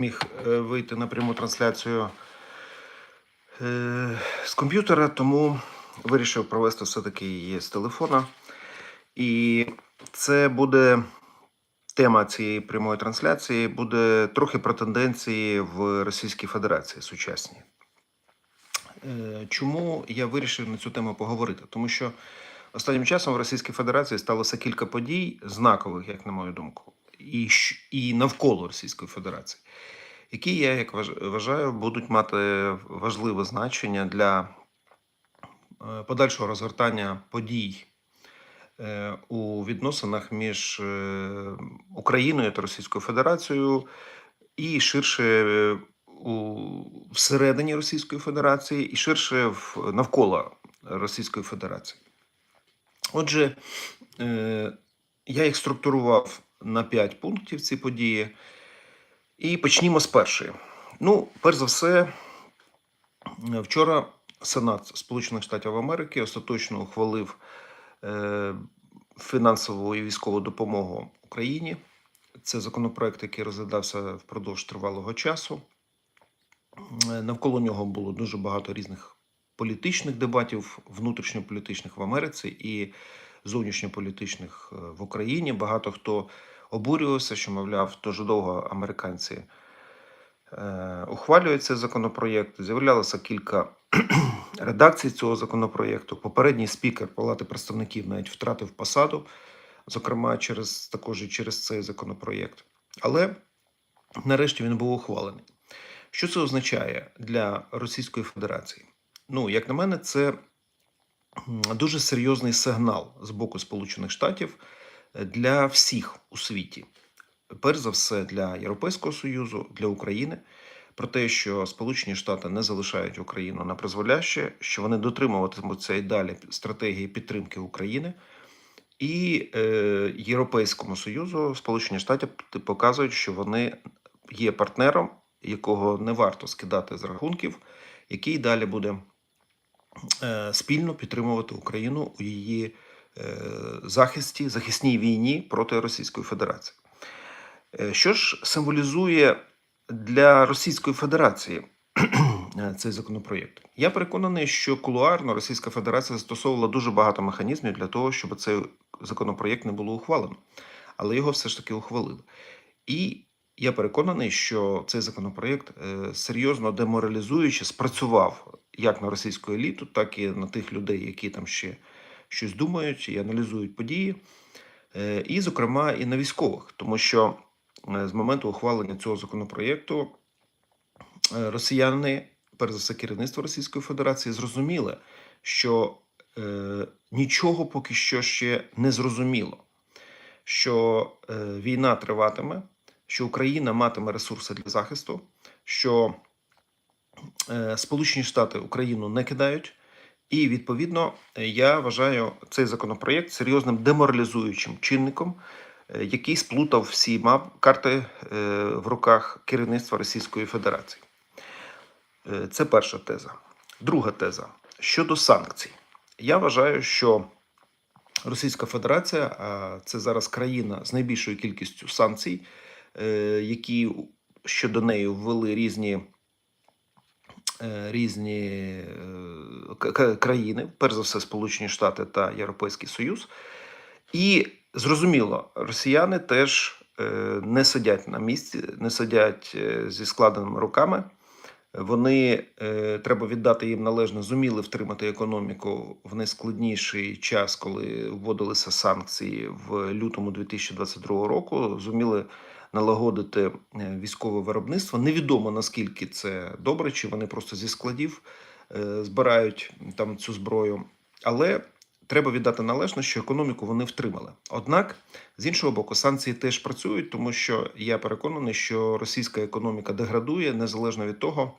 міг е, вийти на пряму трансляцію е, з комп'ютера, тому вирішив провести все-таки її з телефона. І це буде тема цієї прямої трансляції, буде трохи про тенденції в Російській Федерації сучасній. Е, Чому я вирішив на цю тему поговорити? Тому що останнім часом в Російській Федерації сталося кілька подій, знакових, як на мою думку, і, і навколо Російської Федерації, які я як важ- вважаю будуть мати важливе значення для е, подальшого розгортання подій е, у відносинах між е, Україною та Російською Федерацією і ширше у всередині Російської Федерації, і ширше в навколо Російської Федерації. Отже, я їх структурував на 5 пунктів ці події. І почнімо з першої. Ну, перш за все, вчора Сенат Сполучених Штатів Америки остаточно ухвалив е, фінансову і військову допомогу Україні. Це законопроект, який розглядався впродовж тривалого часу. Е, Навколо нього було дуже багато різних політичних дебатів, внутрішньополітичних в Америці і зовнішньополітичних е, в Україні. Багато хто обурювався, що, мовляв, дуже довго американці е, ухвалюють цей законопроєкт. З'являлося кілька редакцій цього законопроєкту. Попередній спікер Палати представників навіть втратив посаду, зокрема, через також і через цей законопроєкт. Але нарешті він був ухвалений. Що це означає для Російської Федерації? Ну, як на мене, це дуже серйозний сигнал з боку Сполучених Штатів для всіх у світі. Перш за все для Європейського Союзу, для України, про те, що Сполучені Штати не залишають Україну на призволяще, що вони дотримуватимуться і далі стратегії підтримки України. І е, Європейському Союзу Сполучені Штати показують, що вони є партнером, якого не варто скидати з рахунків, який далі буде е, спільно підтримувати Україну у її захисті, захисній війні проти Російської Федерації. Е, Що ж символізує для Російської Федерації е, цей законопроєкт? Я переконаний, що кулуарно Російська Федерація застосовувала дуже багато механізмів для того, щоб цей законопроєкт не було ухвалено, але його все ж таки ухвалили. І я переконаний, що цей законопроєкт е, серйозно деморалізуючи спрацював як на російську еліту, так і на тих людей, які там ще щось думають і аналізують події, Е, і, зокрема, і на військових, тому що е, з моменту ухвалення цього законопроєкту е, росіяни, перш за все, керівництво Російської Федерації, зрозуміли, що е, нічого поки що ще не зрозуміло, що е, війна триватиме, що Україна матиме ресурси для захисту, що е, Сполучені Штати Україну не кидають. І відповідно е, я вважаю цей законопроєкт серйозним деморалізуючим чинником, е, який сплутав всі мап карти е, в руках керівництва Російської Федерації. Це перша теза. Друга теза щодо санкцій. Я вважаю, що Російська Федерація це зараз країна з найбільшою кількістю санкцій, які щодо неї ввели різні різні е, к- к- країни, перш за все, Сполучені Штати та Європейський Союз. І зрозуміло, росіяни теж е, не сидять на місці, не сидять е, зі складеними руками. Вони е, треба віддати їм належне, зуміли втримати економіку в найскладніший час, коли вводилися санкції в лютому 2022 року. Зуміли налагодити е, військове виробництво. Невідомо наскільки це добре, чи вони просто зі складів е, збирають там цю зброю. Але треба віддати належне, що економіку вони втримали. Однак, з іншого боку, санкції теж працюють, тому що я переконаний, що російська економіка деградує незалежно від того,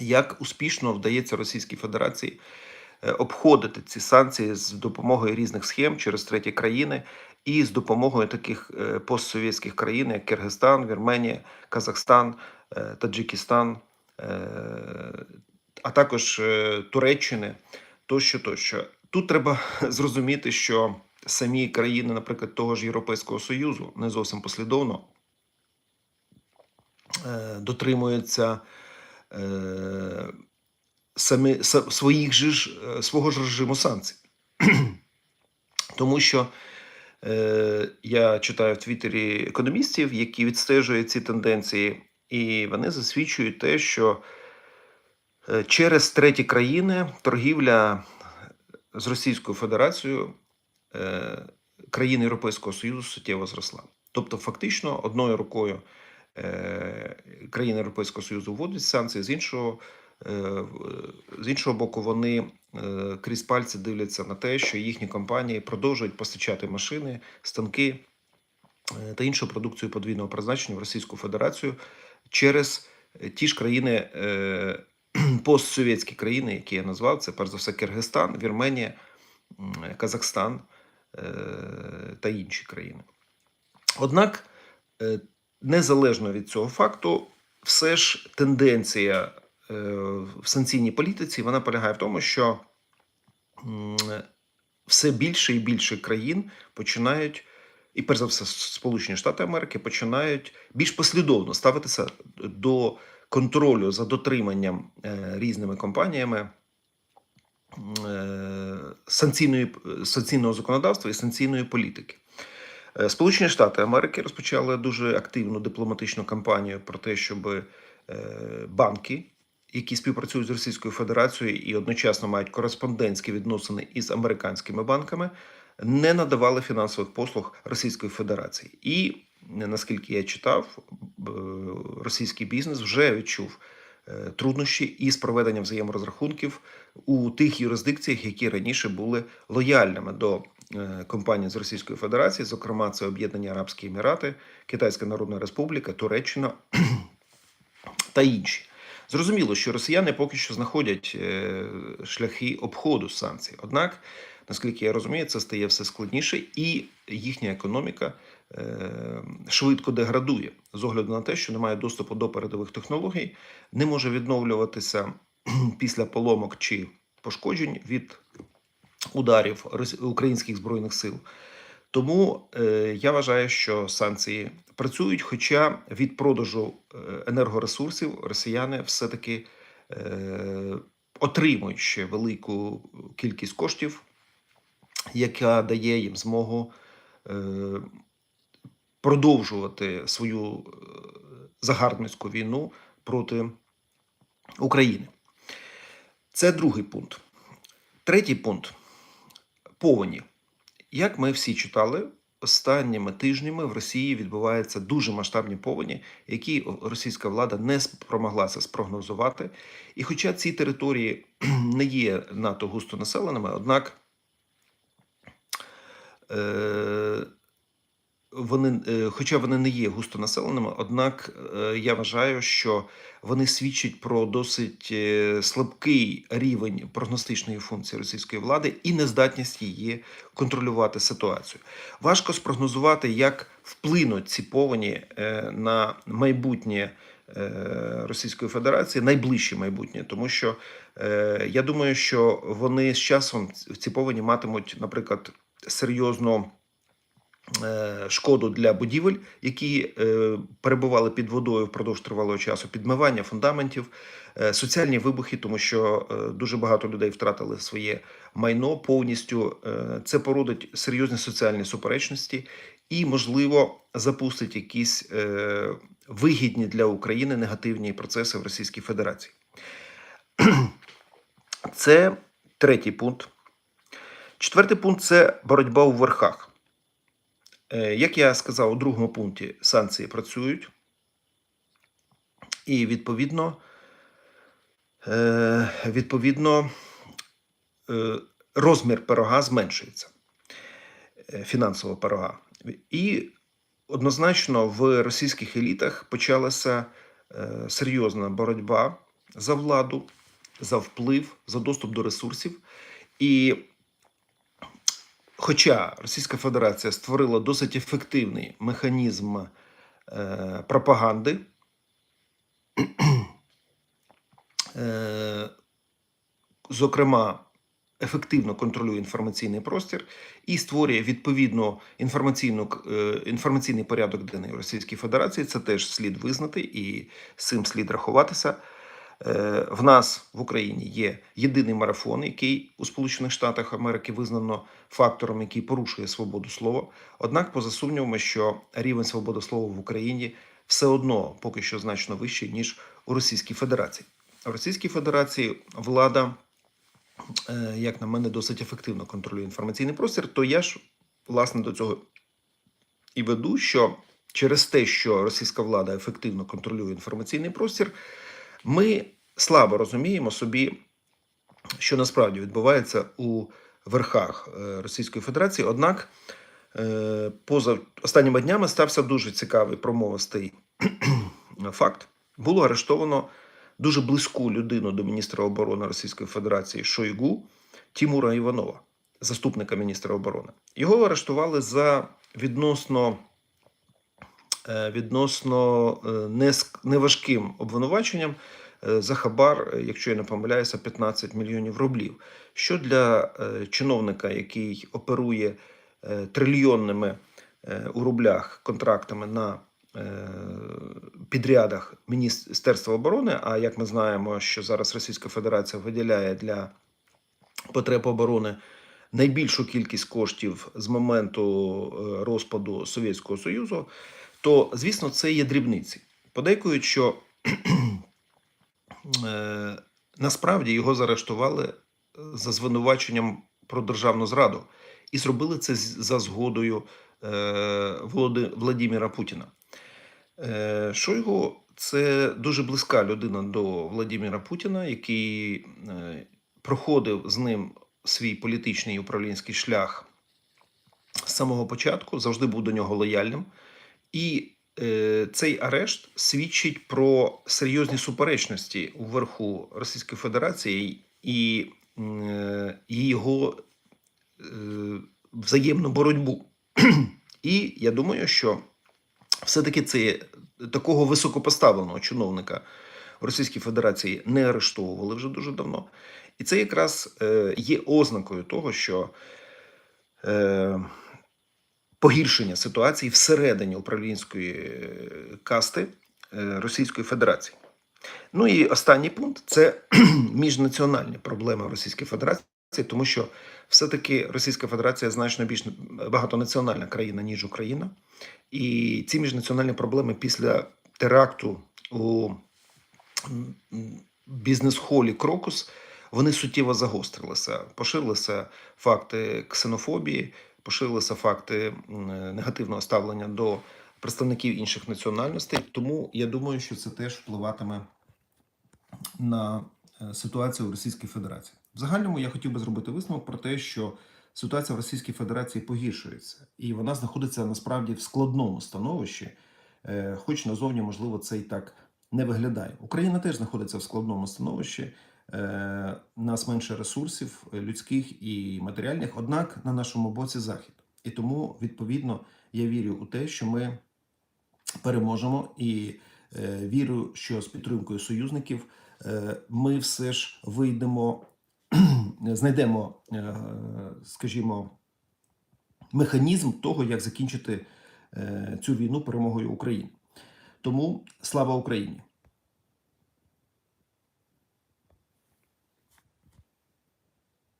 як успішно вдається Російській Федерації е, обходити ці санкції з допомогою різних схем через треті країни і з допомогою таких е, постсовєтських країн, як Киргизстан, Вірменія, Казахстан, е, Таджикистан, е, а також Туреччини тощо, тощо. Тут треба зрозуміти, що самі країни, наприклад, того ж Європейського Союзу, не зовсім послідовно дотримується е, самі, своїх же ж, свого ж режиму санкцій. Тому що я читаю в Твіттері економістів, які відстежують ці тенденції, і вони засвідчують те, що е, через треті країни торгівля з Російською Федерацією е, країн Європейського Союзу суттєво зросла. Тобто, фактично, одною рукою е, країни Європейського Союзу вводять санкції, з іншого, е, з іншого боку, вони е, крізь пальці дивляться на те, що їхні компанії продовжують постачати машини, станки е, та іншу продукцію подвійного призначення в Російську Федерацію через е, ті ж країни, е, постсовєтські країни, які я назвав, це перш за все Киргизстан, Вірменія, Казахстан е, та інші країни. Однак, е, незалежно від цього факту, все ж тенденція е, в санкційній політиці вона полягає в тому, що все більше і більше країн починають, і перш за все, Сполучені Штати Америки починають більш послідовно ставитися до контролю за дотриманням е, різними компаніями е, санкційної, санкційного законодавства і санкційної політики. Е, Сполучені Штати Америки розпочали дуже активну дипломатичну кампанію про те, щоб е, банки, які співпрацюють з Російською Федерацією і одночасно мають кореспондентські відносини із американськими банками, не надавали фінансових послуг Російської Федерації. І наскільки я читав, російський бізнес вже відчув е, труднощі із проведенням взаєморозрахунків у тих юрисдикціях, які раніше були лояльними до е, компаній з Російської Федерації, зокрема, це Об'єднані Арабські Емірати, Китайська Народна Республіка, Туреччина та інші. Зрозуміло, що росіяни поки що знаходять е, шляхи обходу санкцій. Однак, наскільки я розумію, це стає все складніше, і їхня економіка е, швидко деградує з огляду на те, що немає доступу до передових технологій, не може відновлюватися після поломок чи пошкоджень від ударів українських збройних сил. Тому е, я вважаю, що санкції працюють, хоча від продажу е, енергоресурсів росіяни все-таки е, отримують ще велику кількість коштів, яка дає їм змогу продовжувати свою загарбницьку війну проти України. Це другий пункт. Третій пункт повені. Як ми всі читали, останніми тижнями в Росії відбуваються дуже масштабні повені, які російська влада не спромоглася спрогнозувати. І хоча ці території не є надто густо населеними, однак е, вони, е, хоча вони не є густонаселеними, однак е, я вважаю, що вони свідчать про досить е, слабкий рівень прогностичної функції російської влади і нездатність її контролювати ситуацію. Важко спрогнозувати, як вплинуть ці повені на майбутнє Російської Федерації, найближче майбутнє, тому що я думаю, що вони з часом ці повені матимуть, наприклад, серйозну е, шкоду для будівель, які е, перебували під водою впродовж тривалого часу, підмивання фундаментів, е, соціальні вибухи, тому що е, дуже багато людей втратили своє майно повністю. Е, Це породить серйозні соціальні суперечності і, можливо, запустить якісь е, вигідні для України негативні процеси в Російській Федерації. Це третій пункт. Четвертий пункт це боротьба у верхах. Е, Як я сказав у другому пункті, санкції працюють, і відповідно, е, відповідно е, розмір пирога зменшується фінансового пирога. І однозначно в російських елітах почалася серйозна боротьба за владу, за вплив, за доступ до ресурсів. І Хоча Російська Федерація створила досить ефективний механізм е, пропаганди, е, зокрема, ефективно контролює інформаційний простір і створює відповідно інформаційну е, інформаційний порядок денний Російській Федерації. Це теж слід визнати і з цим слід рахуватися. Е, В нас в Україні є єдиний марафон, який у Сполучених Штатах Америки визнано фактором, який порушує свободу слова. Однак, поза сумнівами, що рівень свободи слова в Україні все одно поки що значно вищий ніж у Російській Федерації. В Російській Федерації влада, е, як на мене, досить ефективно контролює інформаційний простір. То я ж власне до цього і веду, що через те, що російська влада ефективно контролює інформаційний простір, ми слабо розуміємо собі, що насправді відбувається у верхах е, Російської Федерації. Однак, е, поза останніми днями стався дуже цікавий промовистий факт. Було арештовано дуже близьку людину до міністра оборони Російської Федерації Шойгу Тімура Іванова, заступника міністра оборони. Його арештували за відносно відносно е, неважким обвинуваченням е, за хабар, е, якщо я не помиляюся, 15 мільйонів рублів. Що для е, чиновника, який оперує е, трильйонними е, у рублях контрактами на е, підрядах Міністерства оборони, а як ми знаємо, що зараз Російська Федерація виділяє для потреб оборони найбільшу кількість коштів з моменту е, розпаду Совєтського Союзу, то звісно це є дрібниці. Подейкують, що е, насправді його заарештували за звинуваченням про державну зраду і зробили це за згодою е, Владіміра Путіна. Е, Шойгу це дуже близька людина до Владимира Путіна, який е, проходив з ним свій політичний і управлінський шлях з самого початку, завжди був до нього лояльним. І е, цей арешт свідчить про серйозні суперечності у верху Російської Федерації і, е, його е, взаємну боротьбу. І я думаю, що все-таки це такого високопоставленого чиновника в Російській Федерації не арештовували вже дуже давно. І це якраз е, є ознакою того, що е, погіршення ситуації всередині управлінської е, касти е, Російської Федерації. Ну і останній пункт це міжнаціональні проблеми в Російській Федерації, тому що все-таки Російська Федерація значно більш багатонаціональна країна, ніж Україна. І ці міжнаціональні проблеми після теракту у бізнес-холі Крокус вони суттєво загострилися. Поширилися факти ксенофобії, поширилися факти негативного ставлення до представників інших національностей. Тому я думаю, що це теж впливатиме на е, ситуацію в Російській Федерації. В загальному я хотів би зробити висновок про те, що ситуація в Російській Федерації погіршується, і вона знаходиться насправді в складному становищі, е, хоч назовні, можливо, це і так не виглядає. Україна теж знаходиться в складному становищі. Е, Нас менше ресурсів е, людських і матеріальних, однак на нашому боці захід. І тому, відповідно, я вірю у те, що ми переможемо, і е, вірю, що з підтримкою союзників ми все ж вийдемо, знайдемо, скажімо, механізм того, як закінчити цю війну перемогою України. Тому слава Україні!